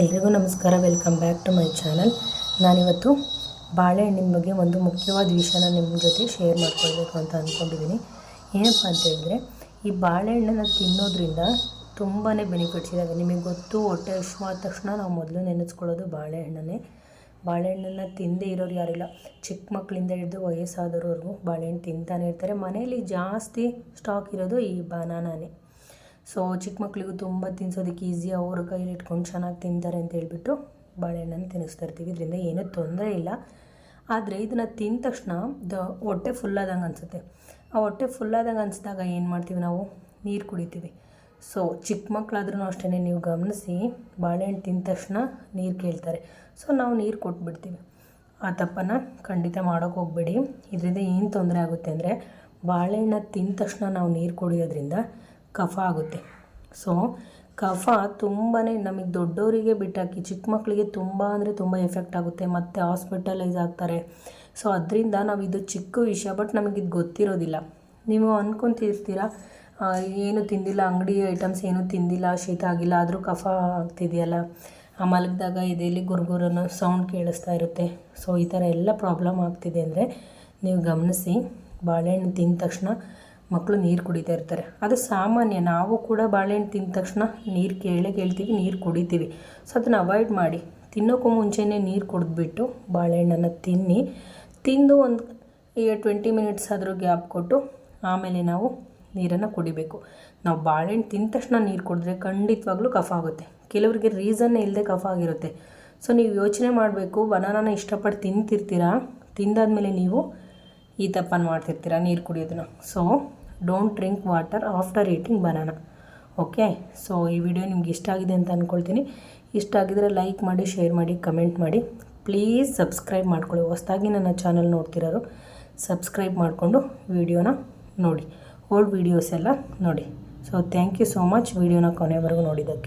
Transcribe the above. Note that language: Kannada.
ಎಲ್ರಿಗೂ ನಮಸ್ಕಾರ, welcome back to my channel. ನಾನಿವತ್ತು ಬಾಳೆಹಣ್ಣಿನ ಬಗ್ಗೆ ಒಂದು ಮುಖ್ಯವಾದ ವಿಷಯನ ನಿಮ್ಮ ಜೊತೆ ಶೇರ್ ಮಾಡ್ಕೊಳ್ಬೇಕು ಅಂತ ಅಂದ್ಕೊಂಡಿದ್ದೀನಿ ಏನಪ್ಪ ಅಂತ ಹೇಳಿದ್ರೆ, ಈ ಬಾಳೆಹಣ್ಣನ್ನು ತಿನ್ನೋದ್ರಿಂದ ತುಂಬಾ ಬೆನಿಫಿಟ್ಸ್ ಇದ್ದಾವೆ ನಿಮಗೆ ಗೊತ್ತು, ಹೊಟ್ಟೆ ಹಶ್ವಾದ ತಕ್ಷಣ ನಾವು ಮೊದಲು ನೆನೆಸ್ಕೊಳ್ಳೋದು ಬಾಳೆಹಣ್ಣನ್ನೇ ಬಾಳೆಹಣ್ಣನ್ನು ತಿಂದೇ ಇರೋರು ಯಾರಿಲ್ಲ. ಚಿಕ್ಕ ಮಕ್ಕಳಿಂದ ಹಿಡಿದು ವಯಸ್ಸಾದವ್ರವರೆಗೂ ಬಾಳೆಹಣ್ಣು ತಿಂತಾನೆ ಇರ್ತಾರೆ. ಮನೆಯಲ್ಲಿ ಜಾಸ್ತಿ ಸ್ಟಾಕ್ ಇರೋದು ಈ ಬನಾನಾನೇ ಸೊ ಚಿಕ್ಕ ಮಕ್ಕಳಿಗೂ ತುಂಬ ತಿನ್ಸೋದಕ್ಕೆ ಈಸಿ ಅವ್ರ ಕೈಲಿ ಇಟ್ಕೊಂಡು ಚೆನ್ನಾಗಿ ತಿಂತಾರೆ ಅಂತ ಹೇಳ್ಬಿಟ್ಟು ಬಾಳೆಹಣ್ಣನ್ನು ತಿನ್ನಿಸ್ತಾ ಇರ್ತೀವಿ. ಇದರಿಂದ ಏನೂ ತೊಂದರೆ ಇಲ್ಲ. ಆದರೆ ಇದನ್ನು ತಿಂದ ತಕ್ಷಣ ದ ಹೊಟ್ಟೆ ಫುಲ್ಲಾದಂಗೆ ಅನಿಸುತ್ತೆ. ಆ ಹೊಟ್ಟೆ ಫುಲ್ಲಾದಂಗೆ ಅನಿಸಿದಾಗ ಏನು ಮಾಡ್ತೀವಿ ನಾವು? ನೀರು ಕುಡಿತೀವಿ. ಸೊ ಚಿಕ್ಕ ಮಕ್ಕಳಾದ್ರೂ ಅಷ್ಟೇ ನೀವು ಗಮನಿಸಿ, ಬಾಳೆಹಣ್ಣು ತಿಂದ ತಕ್ಷಣ ನೀರು ಕೇಳ್ತಾರೆ. ಸೊ ನಾವು ನೀರು ಕೊಟ್ಬಿಡ್ತೀವಿ. ಆ ತಪ್ಪನ್ನು ಖಂಡಿತ ಮಾಡೋಕೆ ಹೋಗಬೇಡಿ. ಇದರಿಂದ ಏನು ತೊಂದರೆ ಆಗುತ್ತೆ ಅಂದರೆ, ಬಾಳೆಹಣ್ಣ ತಿಂದ ತಕ್ಷಣ ನಾವು ನೀರು ಕುಡಿಯೋದ್ರಿಂದ ಕಫ ಆಗುತ್ತೆ. ಸೊ ಕಫ ತುಂಬಾ ನಮಗೆ ದೊಡ್ಡವರಿಗೆ ಬಿಟ್ಟಾಕಿ ಚಿಕ್ಕ ಮಕ್ಕಳಿಗೆ ತುಂಬ ಅಂದರೆ ತುಂಬ ಎಫೆಕ್ಟ್ ಆಗುತ್ತೆ, ಮತ್ತು ಹಾಸ್ಪಿಟಲೈಸ್ ಆಗ್ತಾರೆ. ಸೊ ಅದರಿಂದ ನಾವು ಇದು ಚಿಕ್ಕ ವಿಷಯ, ಬಟ್ ನಮಗೆ ಇದು ಗೊತ್ತಿರೋದಿಲ್ಲ. ನೀವು ಅಂದ್ಕೊತಿರ್ತೀರ ಏನು ತಿಂದಿಲ್ಲ, ಅಂಗಡಿ ಐಟಮ್ಸ್ ಏನು ತಿಂದಿಲ್ಲ, ಶೀತ ಆಗಿಲ್ಲ, ಆದರೂ ಕಫ ಆಗ್ತಿದೆಯಲ್ಲ? ಆ ಮಲಗಿದಾಗ ಎದೆಯಲ್ಲಿ ಗುರುಗುರನ್ನು ಸೌಂಡ್ ಕೇಳಿಸ್ತಾ ಇರುತ್ತೆ. ಸೊ ಈ ಥರ ಎಲ್ಲ ಪ್ರಾಬ್ಲಮ್ ಆಗ್ತಿದೆ ಅಂದರೆ ನೀವು ಗಮನಿಸಿ, ಬಾಳೆಹಣ್ಣು ತಿಂದ ತಕ್ಷಣ ಮಕ್ಕಳು ನೀರು ಕುಡಿತಾ ಇರ್ತಾರೆ. ಅದು ಸಾಮಾನ್ಯ. ನಾವು ಕೂಡ ಬಾಳೆಹಣ್ಣು ತಿಂದ ತಕ್ಷಣ ನೀರು ಕೇಳೇ ಕೇಳ್ತೀವಿ, ನೀರು ಕುಡಿತೀವಿ. ಸೊ ಅದನ್ನು ಅವಾಯ್ಡ್ ಮಾಡಿ. ತಿನ್ನೋಕ್ಕೂ ಮುಂಚೆನೇ ನೀರು ಕುಡಿದ್ಬಿಟ್ಟು ಬಾಳೆಹಣ್ಣನ್ನು ತಿನ್ನಿ. ತಿಂದು ಒಂದು ಟ್ವೆಂಟಿ ಮಿನಿಟ್ಸ್ ಆದರೂ ಗ್ಯಾಪ್ ಕೊಟ್ಟು ಆಮೇಲೆ ನಾವು ನೀರನ್ನು ಕುಡಿಬೇಕು. ನಾವು ಬಾಳೆಹಣ್ಣು ತಿಂದ ತಕ್ಷಣ ನೀರು ಕುಡಿದ್ರೆ ಖಂಡಿತವಾಗ್ಲೂ ಕಫ ಆಗುತ್ತೆ. ಕೆಲವರಿಗೆ ರೀಸನ್ ಇಲ್ಲದೆ ಕಫ ಆಗಿರುತ್ತೆ. ಸೊ ನೀವು ಯೋಚನೆ ಮಾಡಬೇಕು ಬನಾನನ ಇಷ್ಟಪಟ್ಟು ತಿಂತಿರ್ತೀರಾ? ತಿಂದಾದ್ಮೇಲೆ ನೀವು ಈ ತಪ್ಪನ್ನು ಮಾಡ್ತಿರ್ತೀರ ನೀರು ಕುಡಿಯೋದನ್ನ? So don't drink water after eating banana okay so ಈ ವಿಡಿಯೋ ನಿಮ್ಗೆ ಇಷ್ಟ ಆಗಿದೆ ಅಂತ ಅಂದ್ಕೊಳ್ತೀನಿ ಇಷ್ಟ ಆಗಿದ್ರೆ ಲೈಕ್ ಮಾಡಿ ಶೇರ್ ಮಾಡಿ ಕಮೆಂಟ್ ಮಾಡಿ. ಪ್ಲೀಸ್ ಸಬ್ಸ್ಕ್ರೈಬ್ ಮಾಡ್ಕೊಳ್ಳಿ. ಹೊಸ್ದಾಗಿ ನನ್ನ ಚಾನಲ್ ನೋಡ್ತಿರೋರು ಸಬ್ಸ್ಕ್ರೈಬ್ ಮಾಡಿಕೊಂಡು ವಿಡಿಯೋನ ನೋಡಿ. ಓಲ್ಡ್ ವೀಡಿಯೋಸ್ ಎಲ್ಲ ನೋಡಿ. So thank you so much ವಿಡಿಯೋನ ಕೊನೆವರೆಗೂ ನೋಡಿದ್ದಕ್ಕೆ.